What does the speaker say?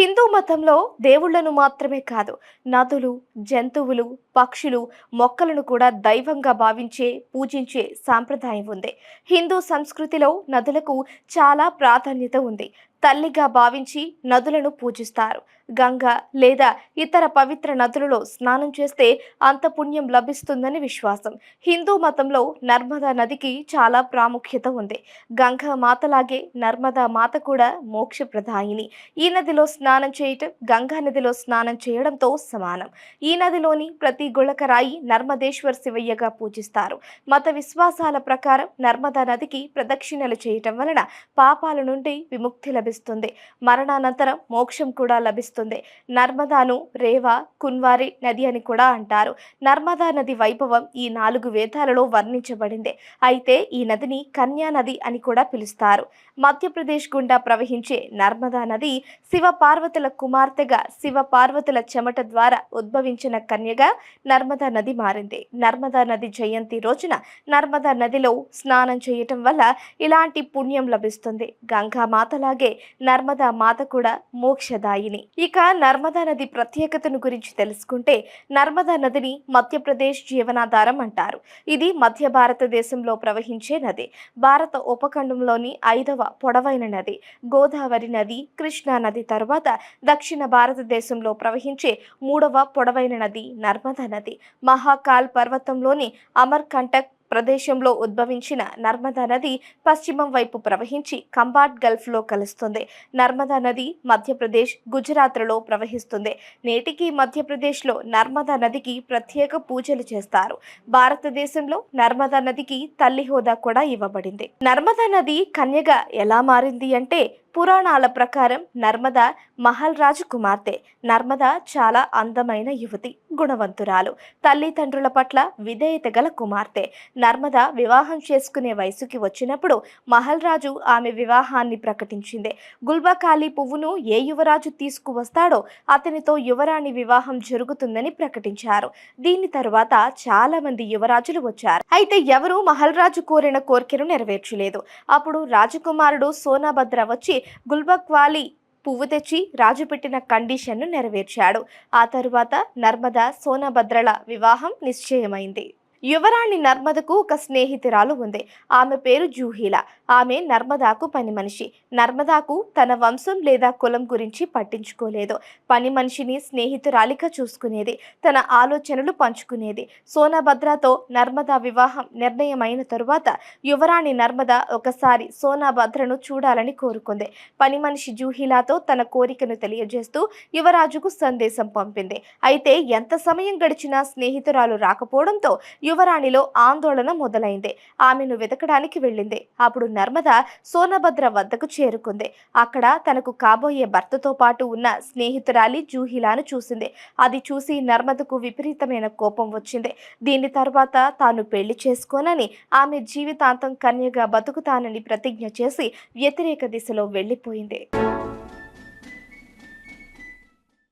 హిందూ మతంలో దేవుళ్ళను మాత్రమే కాదు నదులు జంతువులు పక్షులు మొక్కలను కూడా దైవంగా భావించే పూజించే సాంప్రదాయం ఉంది. హిందూ సంస్కృతిలో నదులకు చాలా ప్రాధాన్యత ఉంది. తల్లిగా భావించి నదులను పూజిస్తారు. గంగ లేదా ఇతర పవిత్ర నదులలో స్నానం చేస్తే అంత పుణ్యం లభిస్తుందని విశ్వాసం. హిందూ మతంలో నర్మదా నదికి చాలా ప్రాముఖ్యత ఉంది. గంగా మాతలాగే నర్మదా మాత కూడా మోక్షప్రదాయిని. ఈ నదిలో స్నానం చేయటం గంగా నదిలో స్నానం చేయడంతో సమానం. ఈ నదిలోని ప్రతి గుళకరాయి నర్మదేశ్వర్ శివయ్యగా పూజిస్తారు. మత విశ్వాసాల ప్రకారం నర్మదా నదికి ప్రదక్షిణలు చేయటం వలన పాపాల నుండి విముక్తి లభిస్తుంది. మరణానంతరం మోక్షం కూడా లభిస్తుంది. నర్మదాను రేవా కున్వారి నది అని కూడా అంటారు. నర్మదా నది వైభవం ఈ నాలుగు వేదాలలో వర్ణించబడింది. అయితే ఈ నదిని కన్యా నది అని కూడా పిలుస్తారు. మధ్యప్రదేశ్ గుండా ప్రవహించే నర్మదా నది శివ పార్వతుల కుమార్తెగా శివ పార్వతుల చెమట ద్వారా ఉద్భవించిన కన్యగా నర్మదా నది మారింది. నర్మదా నది జయంతి రోజున నర్మదా నదిలో స్నానం చేయటం వల్ల ఇలాంటి పుణ్యం లభిస్తుంది. గంగా మాతలాగే నర్మదా మాత కూడా మోక్షదాయిని. ఇక నర్మదా నది ప్రత్యేకతను గురించి తెలుసుకుంటే నర్మదా నదిని మధ్యప్రదేశ్ జీవనాధారం అంటారు. ఇది మధ్య భారతదేశంలో ప్రవహించే నది. భారత ఉపఖండంలోని ఐదవ పొడవైన నది. గోదావరి నది కృష్ణా నది తరువాత దక్షిణ భారతదేశంలో ప్రవహించే మూడవ పొడవైన నది నర్మదా నది. మహాకాల్ పర్వతంలోని అమర్కంటక్ ప్రదేశంలో ఉద్భవించిన నర్మదా నది పశ్చిమం వైపు ప్రవహించి కంబాట్ గల్ఫ్లో కలుస్తుంది. నర్మదా నది మధ్యప్రదేశ్ గుజరాత్లలో ప్రవహిస్తుంది. నేటికి మధ్యప్రదేశ్లో నర్మదా నదికి ప్రత్యేక పూజలు చేస్తారు. భారతదేశంలో నర్మదా నదికి తల్లి హోదా కూడా ఇవ్వబడింది. నర్మదా నది కన్యగా ఎలా మారింది అంటే పురాణాల ప్రకారం నర్మద మహల్ రాజు కుమార్తె. నర్మద చాలా అందమైన యువతి గుణవంతురాలు. తల్లిదండ్రుల పట్ల విధేయత గల కుమార్తె. నర్మద వివాహం చేసుకునే వయసుకి వచ్చినప్పుడు మహల్ రాజు ఆమె వివాహాన్ని ప్రకటించింది. గుల్బకాలి పువ్వును ఏ యువరాజు తీసుకువస్తాడో అతనితో యువరాణి వివాహం జరుగుతుందని ప్రకటించారు. దీని తరువాత చాలా మంది యువరాజులు వచ్చారు. అయితే ఎవరు మహల్ రాజు కోరిన కోరికను నెరవేర్చలేదు. అప్పుడు రాజకుమారుడు సోనాభద్ర వచ్చి గుల్బక్వాలి పువ్వు తెచ్చి రాజు పెట్టిన కండిషన్ను నెరవేర్చాడు. ఆ తరువాత నర్మదా సోనభద్రల వివాహం నిశ్చయమైంది. యువరాణి నర్మదకు ఒక స్నేహితురాలు ఉంది. ఆమె పేరు జూహీల. ఆమె నర్మదాకు పని మనిషి. నర్మదాకు తన వంశం లేదా కులం గురించి పట్టించుకోలేదు. పని మనిషిని స్నేహితురాలిగా చూసుకునేది తన ఆలోచనలు పంచుకునేది. సోనాభద్రతో నర్మదా వివాహం నిర్ణయమైన తరువాత యువరాణి నర్మద ఒకసారి సోనాభద్రను చూడాలని కోరుకుంది. పని మనిషి జూహీలాతో తన కోరికను తెలియజేస్తూ యువరాజుకు సందేశం పంపింది. అయితే ఎంత సమయం గడిచినా స్నేహితురాలు రాకపోవడంతో యువరాణిలో ఆందోళన మొదలైంది. ఆమెను వెతకడానికి వెళ్ళింది. అప్పుడు నర్మద సోనభద్ర వద్దకు చేరుకుంది. అక్కడ తనకు కాబోయే భర్తతో పాటు ఉన్న స్నేహితురాలి జూహిలాను చూసింది. అది చూసి నర్మదకు విపరీతమైన కోపం వచ్చింది. దీని తర్వాత తాను పెళ్ళి చేసుకోనని ఆమె జీవితాంతం కన్యగా బతుకుతానని ప్రతిజ్ఞ చేసి వ్యతిరేక దిశలో వెళ్ళిపోయింది.